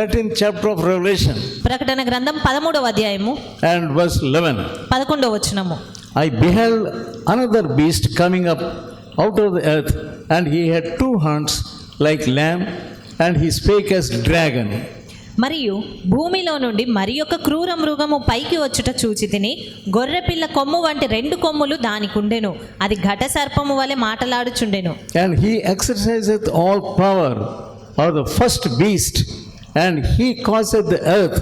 13th chapter of Revelation ప్రకటన గ్రంథం పదమూడవ అధ్యాయము and verse 11. పదకొండవ వచనము I beheld another beast coming up out of the earth, and he had two horns like lamb, and he spake as dragon. మరియు భూమిలో నుండి మరి యొక్క క్రూర మృగము పైకి వచ్చుట చూచి తిని గొర్రెపిల్ల కొమ్ము వంటి రెండు కొమ్ములు దానికి ఉండెను అది ఘట సర్పము వలె మాటలాడుచుండెను And he exerciseth all power of the first and he cause the earth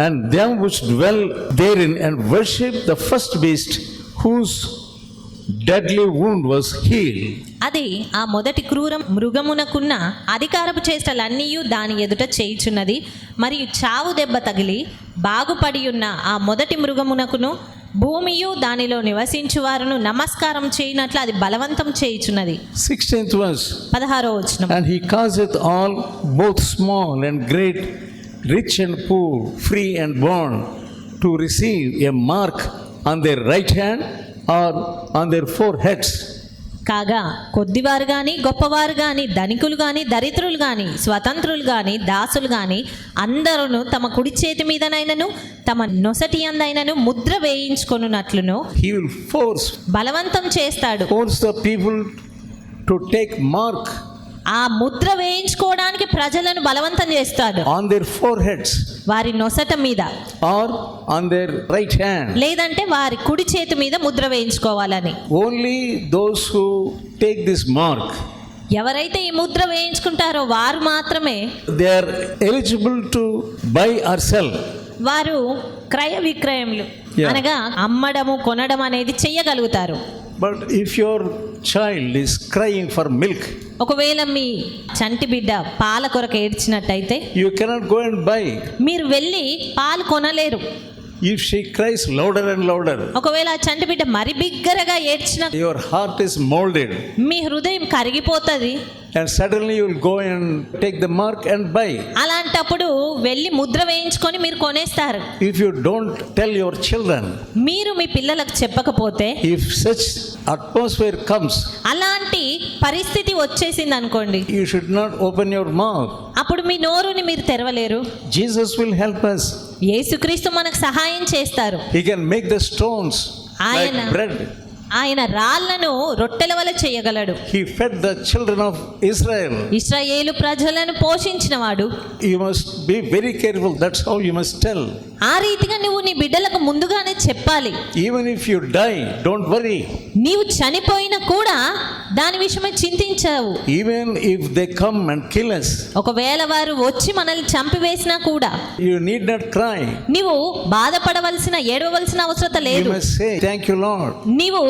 and them which dwell therein and worship the first beast whose deadly wound was heal అది ఆ మొదటి క్రూరం మృగమునకున్న అధికారపు చేష్టలన్నీ దాని ఎదుట చేయుచున్నది మరియు చావు దెబ్బ తగిలి బాగుపడి ఉన్న ఆ మొదటి మృగమునకును భూమియు దానిలో నివసించు వారును నమస్కారం చేయనట్లు అది బలవంతం చేయుచున్నది 16th verse. పదహారో వచనం And he causeth all, both small and great, rich and poor, free and born, to receive a mark on their right hand or on their foreheads. కాగా కొద్దివారు గాని గొప్పవారు గాని ధనికులు గాని దరిద్రులు గాని స్వతంత్రులు గాని దాసులు గాని అందరూ తమ కుడి చేతి మీదనైనను తమ నొసటి అందైనను ముద్ర వేయించుకొనున్నట్లును force, బలవంతం చేస్తాడు. force the people to take mark ఆ ముద్ర వేయించుకోవడానికి ప్రజలను బలవంతం చేస్తాడు. on their foreheads. వారి నొసట మీద or on their right hand. లేదంటే వారి కుడి చేతి మీద ముద్ర వేయించుకోవాలని Only those who take this mark, ఎవరైతే ఈ ముద్ర వేయించుకుంటారో వారు మాత్రమే they are eligible to buy or sell. వారు క్రయ విక్రయములు. అనగా అమ్మడము కొనడం అనేది చెయ్యగలుగుతారు But if your child is crying for milk, ఒకవేళ మీ చంటి బిడ్డ పాల కొరకు ఏడ్చినట్టయితే you cannot go and buy. మీరు వెళ్ళి పాలు కొనలేరు If she cries louder and louder, ఒకవేళ ఆ చంటి బిడ్డ మరి బిగ్గరగా ఏడ్చిన your heart is molded, మీ హృదయం కరిగిపోతుంది and suddenly you will go and take the mark and buy. అలాంటప్పుడు వెళ్ళి ముద్ర వేయించుకొని మీరు కొనేస్తారు. If you don't tell your children మీరు మీ పిల్లలకు చెప్పకపోతే ఇఫ్ సచ్ అట్మాస్ఫియర్ కమ్స్ అలాంటి పరిస్థితి వచ్చేసింది అనుకోండి. You should not open your mouth అప్పుడు మీ నోరుని మీరు తెరవలేరు. Jesus will help us. యేసుక్రీస్తు మనకు సహాయం చేస్తారు. He can make the stones ఆయన బ్రెడ్ ఆయన రాళ్ళను రొట్టెల వల్ల చేయగలడు. He fed the children of Israel Israel ప్రజలను పోషించినవాడు. You must be very careful that's how you must tell ఆ రీతిగా నువ్వు నీ బిడ్డలకు ముందుగానే చెప్పాలి. Even if you die don't worry నీవు చనిపోయినా కూడా దాని విషయమే చింతించావు. Even if they come and kill us ఒకవేళ వారు వచ్చి మనల్ని చంపివేసినా కూడా యు నీడ్ నాట్ క్రై నీవు బాధపడవలసిన ఏడవలసిన అవసరం లేదు. You must say thank you Lord నీవు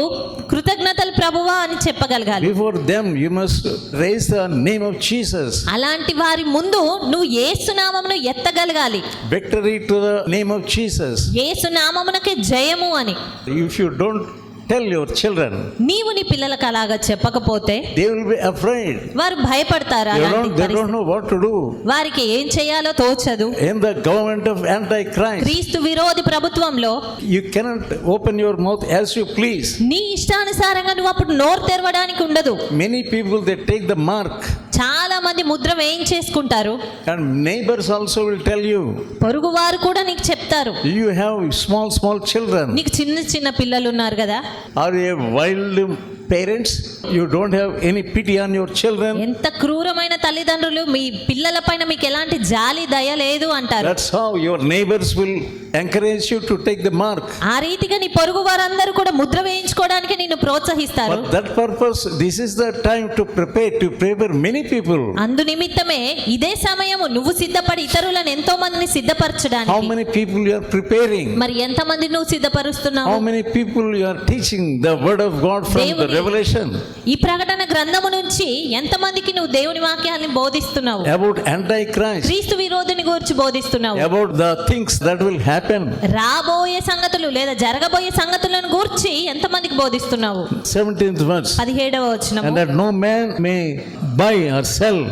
కృతజ్ఞతలు ప్రభువా అని చెప్పగలగాలి. Before them you must raise the name of Jesus అలాంటి వారి ముందు నువ్వు యేసు నామమును ఎత్తగలగాలి. Victory to the name of Jesus యేసు నామమునకే జయము అని. If you don't tell your children, నీవు నీ పిల్లలకు అలాగా చెప్పకపోతే they will be afraid. వారు భయపడతారు don't పరిస్థితి. know what to do. వారికి ఏం చేయాలో తోచదు In the government of Antichrist, క్రీస్తు విరోధి ప్రభుత్వంలో you cannot open your mouth as you please. నీ ఇష్టానుసారంగా నువ్వు అప్పుడు నోరు తెరవడానికి ఉండదు Many people they take the mark, చాలా మంది ముద్ర వేయించేసుకుంటారు and neighbours also will tell you పొరుగు కూడా నీకు చెప్తారు. You have small small children నీకు చిన్న చిన్న పిల్లలు ఉన్నారు కదా. Are a wild parents you don't have any pity on your children ఎంత క్రూరమైన తల్లిదండ్రులు మీ పిల్లల పైన మీకు ఎలాంటి జాలి దయ లేదు అంటారు. That's your neighbours will encourage you to take the mark ఆ రీతిగా నీ పొరుగు కూడా ముద్ర వేయించుకోవడానికి నిన్ను ప్రోత్సహిస్తారు. That purpose this is the time to prepare to prepare many people అందు నిమిత్తమే ఇదే సమయము నువ్వు సిద్ధపడి ఇతరులను ఎంతో సిద్ధపరచడానికి. హౌ పీపుల్ యు ప్రిపేరింగ్ మరి ఎంత నువ్వు సిద్ధపరుస్తున్నావు? How people you teaching the word of God from Revelation ఈ ప్రకటన గ్రంథము నుంచి ఎంతమందికి నువ్వు దేవుని వాక్యాన్ని బోధిస్తున్నావు? అబౌట్ యాంటీ క్రైస్ట్ క్రీస్తు విరోధిని గురించి బోధిస్తున్నావు. About the things that will happen రాబోయే సంగతులు లేదా జరగబోయే సంగతులను గురించి ఎంతమందికి బోధిస్తున్నావు? 17th verse. 17వ వచనం and that no man may buy or sell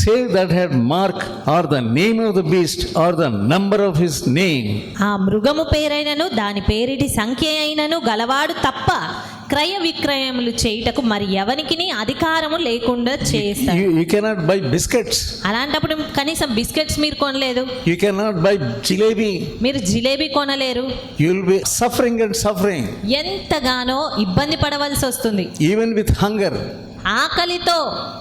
Say that had mark or the name of the beast or the number of his name. ఆ మృగము పేరైనను దాని పేరిటి సంఖ్య అయినను గలవాడు తప్ప క్రయ విక్రయములు చేయటకు మరి ఎవరికి అధికారము లేకుండా చేస్తారు యు కెనాట్ బై బిస్కెట్స్ అలాంటప్పుడు కనీసం బిస్కెట్స్ మీరు కొనలేదు? You you cannot buy jalebi. మీరు జిలేబీ కొనలేరు? యు బి సఫరింగ్ సఫరింగ్ ఎంతగానో ఇబ్బంది పడవలసి వస్తుంది. ఈవెన్ విత్ హంగర్ ఆకలితో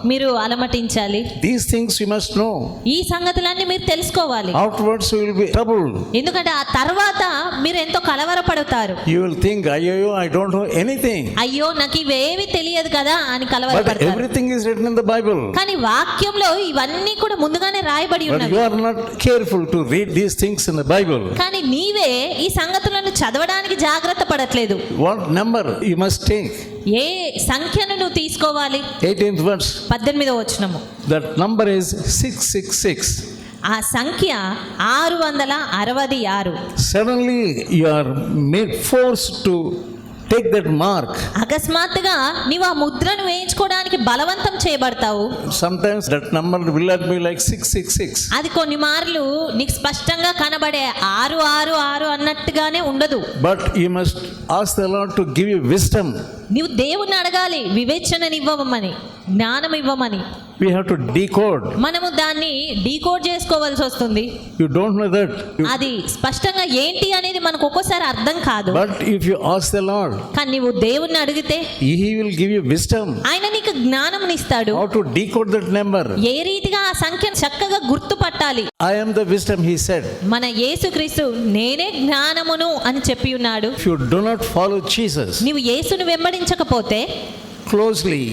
మీరు అలమటించాలి. These things you must know ఈ సంగతులన్నీ మీరు తెలుసుకోవాలి. Outwards you will be trouble ఎందుకంటే ఆ తర్వాత మీరు ఎంతో కలవరపడతారు. యు విల్ థింక్ అయ్యో ఐ డోంట్ నో ఎనీథింగ్ అయ్యో నాకు ఇవేవి తెలియదు కదా అని కలవరపడతారు. Everything is written in the Bible కానీ వాక్యంలో ఇవన్నీ కూడా ముందుగానే రాయబడి ఉన్నాయి you are not careful to read these things in the Bible కానీ నీవే ఈ సంగతులను చదవడానికి జాగ్రత్త పడట్లేదు. What number you must take ఏ సంఖ్యను నువ్వు తీసుకోవాలి? ఎయిటీన్త్ వర్స్ పద్దెనిమిదో వచ్చినము that number is six six six ఆ సంఖ్య ఆరు వందల అరవై ఆరు. Suddenly you are made force to take that mark. అకస్మాత్తుగా నీవు ఆ ముద్రను వేయించుకోవడానికి బలవంతం చేయబడతావు Sometimes that number will not be like 666. అది కొన్ని మార్లు నీకు స్పష్టంగా కనబడే ఆరు ఆరు ఆరు అన్నట్టుగానే ఉండదు But you must ask the Lord to give you wisdom. నీవు దేవుణ్ణి అడగాలి వివేచననివ్వమని జ్ఞానం ఇవ్వమని We have to decode. మనము దాన్ని డీకోడ్ చేసుకోవాల్సి వస్తుంది You don't know that. You- అది స్పష్టంగా ఏంటి అనేది మనకు ఒక్కోసారి అర్థం కాదు But if you ask the Lord, కానీ నువ్వు దేవుణ్ణి అడిగితే He will give you wisdom ఆయన నీకు జ్ఞానం ఇస్తాడు how to decode that number. ఏ రీతిగా ఆ సంఖ్యను చక్కగా గుర్తుపట్టాలి I am the wisdom, He said. మన యేసుక్రీస్తు నేనే జ్ఞానమును అని చెప్పి ఉన్నాడు you do not follow Jesus నీవు యేసును వెంబడించకపోతే closely,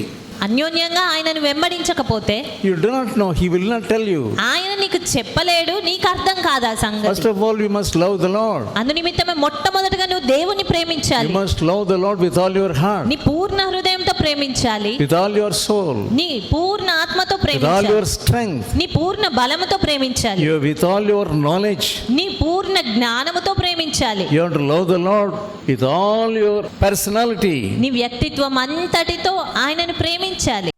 అన్యోన్యంగా ఆయనను వెంబడించకపోతే you do not know he will not tell you ఆయన నీకు చెప్పలేడు నీకు అర్థం కాదా సంగతి. First of all you must love the Lord అందు నిమిత్తమే మొట్టమొదటగా నువ్వు దేవుని ప్రేమించాలి. You must love the Lord with all your heart నీ పూర్ణ హృదయ ప్రేమించాలి. విత్ ఆల్ యువర్ సోల్ నీ పూర్ణ ఆత్మతో ప్రేమించాలి విత్ ఆల్ యువర్ స్ట్రెంగ్త్ నీ పూర్ణ బలముతో ప్రేమించాలి. You with all your knowledge నీ పూర్ణ జ్ఞానముతో ప్రేమించాలి. You have to love the Lord with all your personality నీ వ్యక్తిత్వం అంతటితో ఆయనను ప్రేమించాలి.